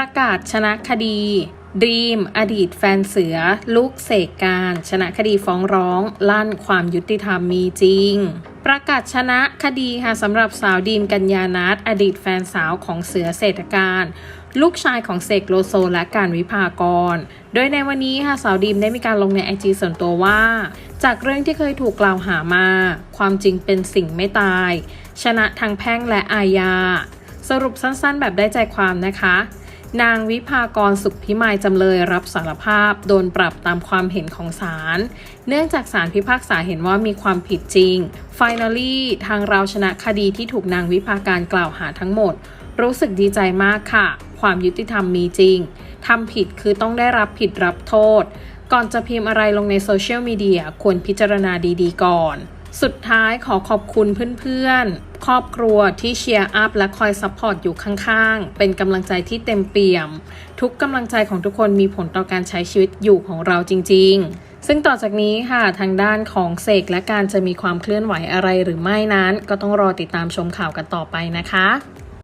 ประกาศชนะคดีดีมอดีตแฟนเสือ ลูกเสกการ ชนะคดีฟ้องร้อง ลั่นความยุติธรรมมีจริง ประกาศชนะคดีค่ะสำหรับสาวดีมกัญญานัทอดีตแฟนสาวของเสือเศรษฐการ ลูกชายของเสกโลโซและการวิภากร โดยในวันนี้ค่ะสาวดีมได้มีการลงในไอจีส่วนตัวว่า จากเรื่องที่เคยถูกกล่าวหามา ความจริงเป็นสิ่งไม่ตาย ชนะทางแพ่งและอาญาสรุปสั้นๆ แบบได้ใจความนะคะ นางวิภากรสุขพิมายจำเลยรับสารภาพโดนปรับตามความเห็นของศาล เนื่องจากศาลพิพากษาเห็นว่ามีความผิดจริง Finally ทางเราชนะคดีที่ถูกนางวิภาการกล่าวหาทั้งหมด รู้สึกดีใจมากค่ะ ความยุติธรรมมีจริงทำผิดคือต้องได้รับผิดรับโทษ ก่อนจะพิมพ์อะไรลงในโซเชียลมีเดียควรพิจารณาดีๆ ก่อน สุดท้ายขอขอบคุณเพื่อนๆ ครอบครัวที่เชียร์อัพและคอยซัพพอร์ตอยู่ข้างๆ เป็นกำลังใจที่เต็มเปี่ยม ทุกกำลังใจของทุกคนมีผลต่อการใช้ชีวิตอยู่ของเราจริง ๆซึ่งต่อจากนี้ค่ะทางด้านของเสกและการจะมีความเคลื่อนไหวอะไรหรือไม่นั้น ก็ต้องรอติดตามชมข่าวกันต่อไปนะคะ